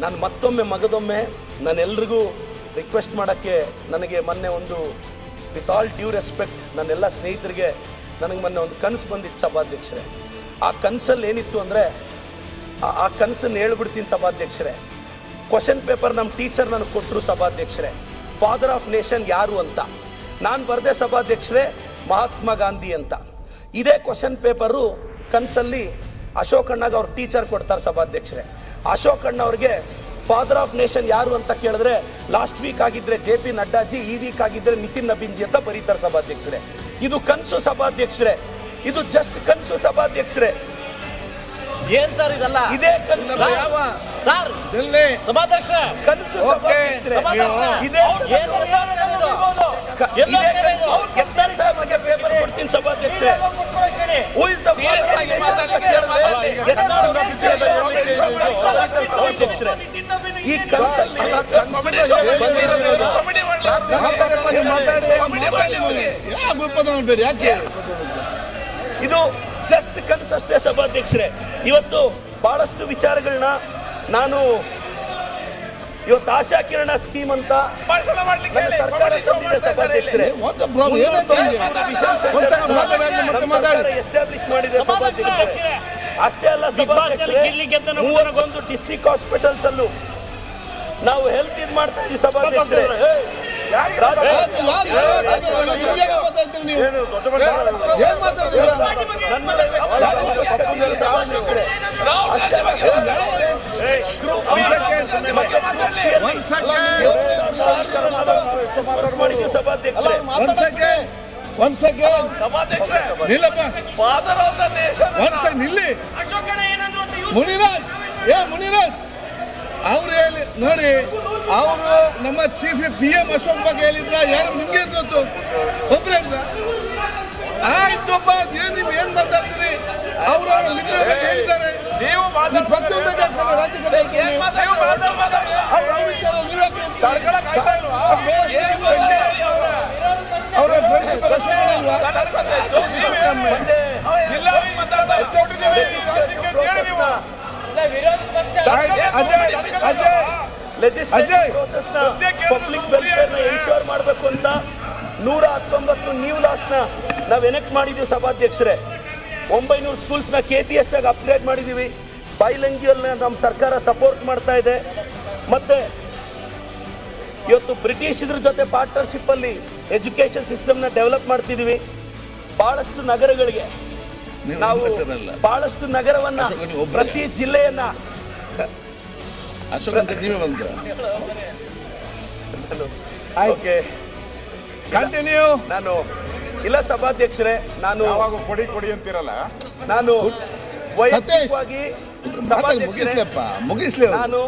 ನಾನು ಮತ್ತೊಮ್ಮೆ ಮಗದೊಮ್ಮೆ ನಾನೆಲ್ರಿಗೂ ರಿಕ್ವೆಸ್ಟ್ ಮಾಡೋಕ್ಕೆ ನನಗೆ ಮೊನ್ನೆ ಒಂದು ವಿತ್ ಆಲ್ ಡ್ಯೂ ರೆಸ್ಪೆಕ್ಟ್ ನನ್ನೆಲ್ಲ ಸ್ನೇಹಿತರಿಗೆ ನನಗೆ ಮೊನ್ನೆ ಒಂದು ಕನಸು ಬಂದಿತ್ತು ಸಭಾಧ್ಯಕ್ಷರೇ. ಆ ಕನಸಲ್ಲಿ ಏನಿತ್ತು ಅಂದರೆ, ಆ ಕನಸನ್ನು ಹೇಳ್ಬಿಡ್ತೀನಿ ಸಭಾಧ್ಯಕ್ಷರೇ. ಕ್ವಶನ್ ಪೇಪರ್ ನಮ್ಮ ಟೀಚರ್ ನನಗೆ ಕೊಟ್ಟರು ಸಭಾಧ್ಯಕ್ಷರೇ. ಫಾದರ್ ಆಫ್ ನೇಷನ್ ಯಾರು ಅಂತ. ನಾನು ಬರೆದೆ ಸಭಾಧ್ಯಕ್ಷರೇ ಮಹಾತ್ಮ ಗಾಂಧಿ ಅಂತ. ಇದೇ ಕ್ವಶನ್ ಪೇಪರು ಕನಸಲ್ಲಿ ಅಶೋಕ್ ಅಣ್ಣಗೆ ಅವ್ರ ಟೀಚರ್ ಕೊಡ್ತಾರೆ ಸಭಾಧ್ಯಕ್ಷರೇ. ಅಶೋಕ್ ಅಣ್ಣ ಅವ್ರಿಗೆ ಫಾದರ್ ಆಫ್ ನೇಷನ್ ಯಾರು ಅಂತ ಕೇಳಿದ್ರೆ ಲಾಸ್ಟ್ ವೀಕ್ ಆಗಿದ್ರೆ ಜೆ ಪಿ ನಡ್ಡಾಜಿ ಈ ವೀಕ್ ಆಗಿದ್ರೆ ನಿತಿನ್ ನಬಿನ್ಜಿ ಅಂತ ಬರೀತಾರೆ ಸಭಾಧ್ಯಕ್ಷರೇ. ಇದು ಕನ್ಸು ಸಭಾಧ್ಯಕ್ಷರೇ. ಇದು ಜಸ್ಟ್ ಕನ್ಸು ಸಭಾಧ್ಯಕ್ಷರೇ. ಏನ್ ಸರ್ ಇದೆಲ್ಲ? ಇದೇ ಕನ್ಸು. ಸರ್, ಯಾವ? ಸರ್ ಡೆಲ್ಲಿ ಸಭಾಧ್ಯಕ್ಷ ಕನಸು ಸಭಾಧ್ಯಕ್ಷರೇ. ಇದೇ ಏನ್ ಕನಸು. ಸಭಾಧ್ಯಕ್ಷರೇ ಈ ಯಾಕೆ? ಇದು ಜಸ್ಟ್ ಅಷ್ಟೇ ಸಭಾಧ್ಯಕ್ಷರೇ. ಇವತ್ತು ಬಹಳಷ್ಟು ವಿಚಾರಗಳನ್ನ ನಾನು ಇವತ್ತು ಆಶಾ ಕಿರಣ ಸ್ಕೀಮ್ ಅಂತ. ಎಸ್ಟಾಬ್ಲಿಷ್ ಮಾಡಿದೆ ಸಭಾಧ್ಯಕ್ಷರೇ. ಅಷ್ಟೇ ಅಲ್ಲ ಮೂವತ್ತೊಂದು ಡಿಸ್ಟ್ರಿಕ್ಟ್ ಹಾಸ್ಪಿಟಲ್ಸ್ ಅಲ್ಲೂ ನಾವು ಹೆಲ್ತ್ ಇದು ಮಾಡ್ತಾ ಇದ್ದೀವಿ ಸಭಾಧ್ಯಕ್ಷರೇ ಸಭಾಧ್ಯಕ್ಷರೇ ಅಷ್ಟೇ ಅಲ್ಲ. ಒಂದ್ second. ಮಾಡಿದ್ದೀವಿ ಸಭಾಧ್ಯಕ್ಷರೇ ಒಂದ್ second. ಒಂದ್ second. ನಿಲ್ಲಪ್ಪ ಸೆಕೆಂಡ್ ನಿಲ್ಲಿ ಮುನಿರಾಜ್ ಏ ಮುನಿರಾಜ್ ಅವ್ರು ಹೇಳಿ ನೋಡಿ ಅವರು ನಮ್ಮ ಚೀಫ್ ಪಿ ಎಂ ಅಶೋಕ್ ಬಗ್ಗೆ ಹೇಳಿದ್ರ ಯಾರು ನಿಮ್ಗೆ ಗೊತ್ತು ಒಬ್ರೇ ಆಯ್ತಪ್ಪ ಏನ್ ನೀವು ಏನ್ ಮಾತಾಡ್ತೀರಿ ಅವರು ಅವ್ರ ಬಗ್ಗೆ ಹೇಳಿದ್ದಾರೆ ನೀವು ಪ್ರತಿಯೊಂದು ಪಬ್ಲಿಕ್ ವೆಲ್ಫೇರ್ನ ಎನ್ಶೋರ್ ಮಾಡಬೇಕು ಅಂತ ನೂರ ಹತ್ತೊಂಬತ್ತು ನ್ಯೂ ಲಾಸ್ನ ನಾವು ಎನೆಕ್ಟ್ ಮಾಡಿದೀವಿ ಸಭಾಧ್ಯಕ್ಷರೇ. ಒಂಬೈನೂರು ಸ್ಕೂಲ್ಸ್ನ ಕೆ ಪಿ ಎಸ್ ಆಗಿ ಅಪ್ಗ್ರೇಡ್ ಮಾಡಿದೀವಿ. ಬೈಲಂಗಿಯಲ್ ನಮ್ಮ ಸರ್ಕಾರ ಸಪೋರ್ಟ್ ಮಾಡ್ತಾ ಇದೆ. ಮತ್ತೆ ಇವತ್ತು ಬ್ರಿಟಿಷ್ ಇದ್ರ ಜೊತೆ ಪಾರ್ಟ್ನರ್ಶಿಪ್ ಅಲ್ಲಿ ಎಜುಕೇಶನ್ ಸಿಸ್ಟಮ್ನ ಡೆವಲಪ್ ಮಾಡ್ತಿದೀವಿ. ಬಹಳಷ್ಟು ನಗರಗಳಿಗೆ ನೀವು. ಬಹಳಷ್ಟು ನಗರವನ್ನ. ಪ್ರತಿ ಜಿಲ್ಲೆಯನ್ನ ಅಶೋಕ್ ಅಂತ ನೀವೇ ಕಂಟಿನ್ಯೂ ನಾನು ಇಲ್ಲ ಸಭಾಧ್ಯಕ್ಷರೇ ನಾನು ಕೊಡಿ ಕೊಡಿ ಅಂತಿರಲ್ಲ? ನಾನು ವೈಯಕ್ತಿಕವಾಗಿ ಸಭಾಧ್ಯಕ್ಷರೇ ಮುಗಿಸ್ಲಿ ನಾನು